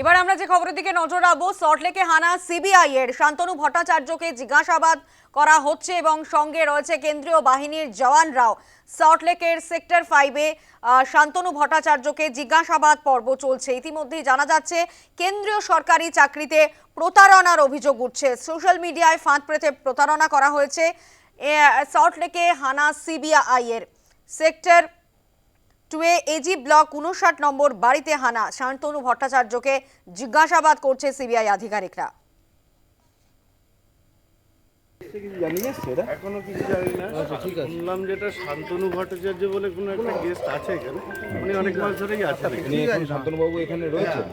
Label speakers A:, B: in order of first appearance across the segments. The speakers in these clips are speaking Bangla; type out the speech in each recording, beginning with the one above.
A: এবার আমরা যে খবরের দিকে নজর রাখব সল্টলেকে হানা সিবিআই এর শান্তনু ভট্টাচার্যকে জিজ্ঞাসাবাদ করা হচ্ছে এবং সঙ্গে রয়েছে কেন্দ্রীয় বাহিনীর জওয়ানরাও। সল্টলেকের সেক্টর ফাইভে শান্তনু ভট্টাচার্যকে জিজ্ঞাসাবাদ পর্ব চলছে। ইতিমধ্যেই জানা যাচ্ছে, কেন্দ্রীয় সরকারি চাকরিতে প্রতারণার অভিযোগ উঠছে। সোশ্যাল মিডিয়ায় ফাঁদ পেতে প্রতারণা করা হয়েছে সল্টলেকে হানা সিবিআই এর সেক্টর টুয়ে এজি ব্লক উনষাট নম্বর বাড়িতে হানা। শান্তনু ভট্টাচার্যকে জিজ্ঞাসাবাদ করছে সিবিআই আধিকারিকরা।
B: জানিয়ে
C: এখনও কিছু জানি না।
B: ঠিক আছে।
C: শুনলাম যেটা শান্তনু ভট্টাচার্য বলে কোনো একটা গেস্ট আছে এখানে। উনি অনেক মাস ধরেই আছেন এখানে।
B: উনি এখানে রয়েছেন?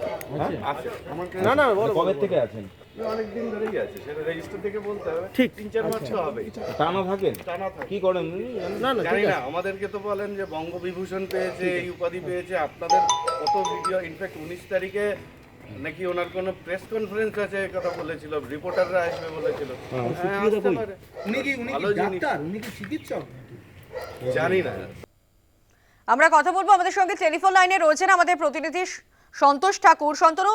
C: আমার
B: না না কবে থেকে আছেন?
C: অনেক ধরেই আছে সেটা রেজিস্টার থেকে বলতে হবে। ঠিক। তিন চার মাস তো হবে
B: টানা থাকেন?
C: টানা থাকে।
B: কি করেন
C: না না জানি না আমাদেরকে তো বলেন যে বঙ্গবিভূষণ পেয়েছে এই উপাধি পেয়েছে আপনাদের কত ভিডিও ইনফ্যাক্ট উনিশ তারিখে নাকি ওনার কোনো প্রেস কনফারেন্স আছে কথা বলেছিল রিপোর্টাররা আসবে বলেছিল। হ্যাঁ, আসতে
D: উনি কি উনি
C: ভালো
D: কি
C: জিনিস।
D: ডাক্তার? উনি কি চিকিৎসক?
C: জানি না।
A: আমরা কথা বলব আমাদের সঙ্গে টেলিফোন লাইনে রয়েছেন আমাদের প্রতিনিধি সন্তোষ ঠাকুর। সন্তনু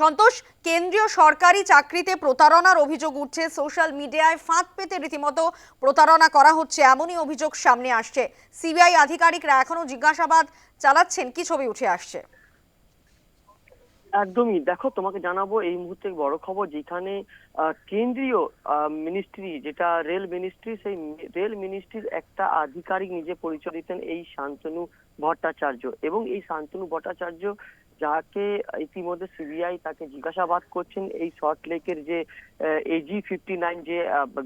A: সন্তোষ, কেন্দ্রীয় সরকারি চাকরিতে প্রতারণার অভিযোগ উঠছে। সোশ্যাল মিডিয়ায় ফাঁদ পেতে রীতিমতো প্রতারণা করা হচ্ছে, এমনই অভিযোগ সামনে আসছে। সিবিআই আধিকারিকরা এখনও জিজ্ঞাসাবাদ চালাচ্ছেন, কি ছবি উঠে আসছে?
E: একদমই। দেখো, তোমাকে জানাব এই মুহূর্তে বড় খবর, যেখানে কেন্দ্রীয় মিনিস্ট্রি যেটা রেল মিনিস্ট্রি সেই রেল মিনিস্ট্রির একটা আধিকারিক নিজে পরিচয় দিতেন, এই শান্তনু ভট্টাচার্য। এবং এই শান্তনু ভট্টাচার্য যাকে ইতিমধ্যে সিবিআই তাকে জিজ্ঞাসাবাদ করছেন, এই সল্ট লেকের যে এজি ফিফটি নাইন যে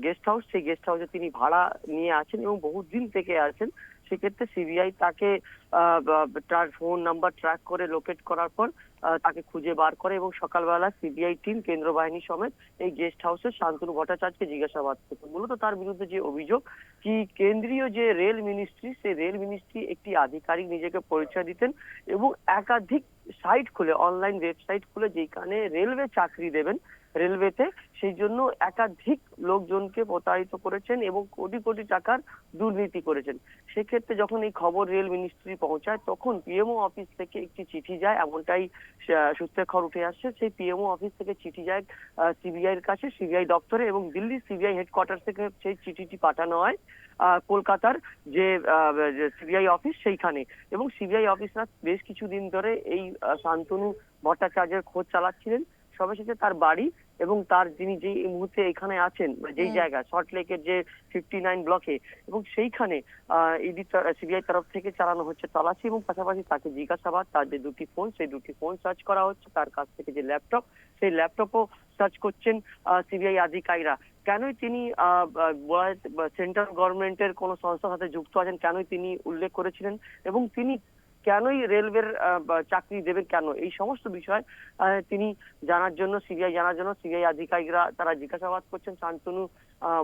E: গেস্ট হাউস সেই গেস্ট হাউসে তিনি ভাড়া নিয়ে আছেন এবং বহুদিন থেকে আছেন। সেক্ষেত্রে সিবিআই তাকে তার ফোন নাম্বার ট্র্যাক করে লোকেট করার পর তাকে খুঁজে বার করে এবং সকালবেলা সিবিআই টিম কেন্দ্র বাহিনী সমেত এই গেস্ট হাউসে শান্তনু ভট্টাচার্যকে জিজ্ঞাসাবাদ করতো। মূলত তার বিরুদ্ধে যে অভিযোগ, কি কেন্দ্রীয় যে রেল মিনিস্ট্রি সেই রেল মিনিস্ট্রি একটি আধিকারিক নিজেকে পরিচয় দিতেন এবং একাধিক সাইট খুলে অনলাইন ওয়েবসাইট খুলে যেখানে রেলওয়ে চাকরি দেবেন রেলওয়েতে, সেই জন্য একাধিক লোকজনকে প্রতারিত করেছেন এবং কোটি কোটি টাকার দুর্নীতি করেছেন। সেক্ষেত্রে যখন এই খবর রেল মিনিস্ট্রি পৌঁছায়, তখন পিএমও অফিস থেকে একটি চিঠি যায়, এমনটাই সূত্রের খবর উঠে আসছে। সেই পিএমও অফিস থেকে চিঠি যায় সিবিআই এর কাছে, সিবিআই দপ্তরে এবং দিল্লি সিবিআই হেডকোয়ার্টার থেকে সেই চিঠিটি পাঠানো হয় কলকাতার যে সিবিআই অফিস সেইখানে। এবং সিবিআই অফিসার বেশ কিছুদিন ধরে এই শান্তনু ভট্টাচার্যের খোঁজ চালাচ্ছিলেন। সর্বশেষে তার বাড়ি এবং তার যিনি যে এই মুহূর্তে এখানে আছেন যেই জায়গা সল্ট লেকের যে ফিফটি নাইন ব্লকে এবং সেইখানে ইডি সিবিআই তরফ থেকে চালানো হচ্ছে তল্লাশি এবং পাশাপাশি তাকে জিজ্ঞাসাবাদ তার যে দুটি ফোন সেই দুটি ফোন সার্চ করা হচ্ছে তার কাছ থেকে যে ল্যাপটপ সেই ল্যাপটপও সার্চ করছেন সিবিআই আধিকারিকরা। কেনই তিনি সেন্ট্রাল গভর্নমেন্টের কোন সংস্থার সাথে যুক্ত আছেন কেনই তিনি উল্লেখ করেছিলেন? এবং তিনি কেনই রেলওয়ের চাকরি দেবেন কেন? এই সমস্ত বিষয় তিনি জানার জন্য, সিবিআই জানার জন্য, সিবিআই আধিকারিকরা তারা জিজ্ঞাসাবাদ করছেন শান্তনু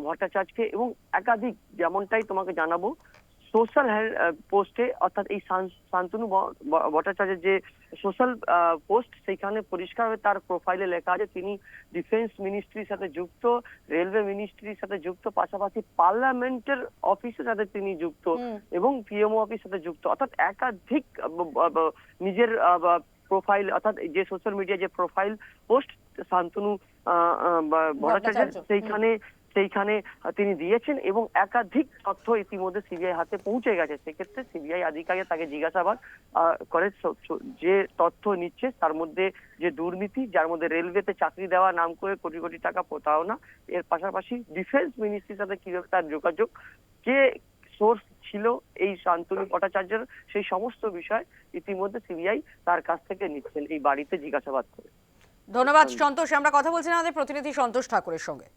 E: ভট্টাচার্যকে এবং একাধিক, যেমনটাই তোমাকে জানাব সোশ্যাল পোস্টে অর্থাৎ এই শান্তনু ভট্টাচার্যের যে সোশ্যাল পোস্ট সেইখানে পরিষ্কারভাবে তার প্রোফাইলে লেখা আছে। তিনি ডিফেন্স মিনিস্ট্রির সাথে যুক্ত রেলওয়ে মিনিস্ট্রির সাথে যুক্ত পাশাপাশি পার্লামেন্টের অফিসের সাথে তিনি যুক্ত। এবং পিএমও অফিস সাথে যুক্ত। অর্থাৎ একাধিক নিজের প্রোফাইল অর্থাৎ যে সোশ্যাল মিডিয়া যে প্রোফাইল পোস্ট শান্তনু ভট্টাচার্য, সেইখানে সেইখানে তিনি দিয়েছেন এবং একাধিক তথ্য ইতিমধ্যে সিবিআই হাতে পৌঁছে গেছে। সেক্ষেত্রে সিবিআই আধিকারিক তাকে জিজ্ঞাসাবাদ করে। যে তথ্য নিচ্ছে তার মধ্যে যে দুর্নীতি যার মধ্যে রেলওয়েতে চাকরি দেওয়া নাম করে কোটি কোটি টাকা প্রতারণা এর পাশাপাশি ডিফেন্স মিনিস্ট্রির সাথে কীভাবে তার যোগাযোগ কে সোর্স ছিল এই শান্তনু ভট্টাচার্যের সেই সমস্ত বিষয় ইতিমধ্যে সিবিআই তার কাছ থেকে নিচ্ছেন এই বাড়িতে জিজ্ঞাসাবাদ করে।
A: ধন্যবাদ সন্তোষ। আমরা কথা বলছিলাম আমাদের প্রতিনিধি সন্তোষ ঠাকুরের সঙ্গে।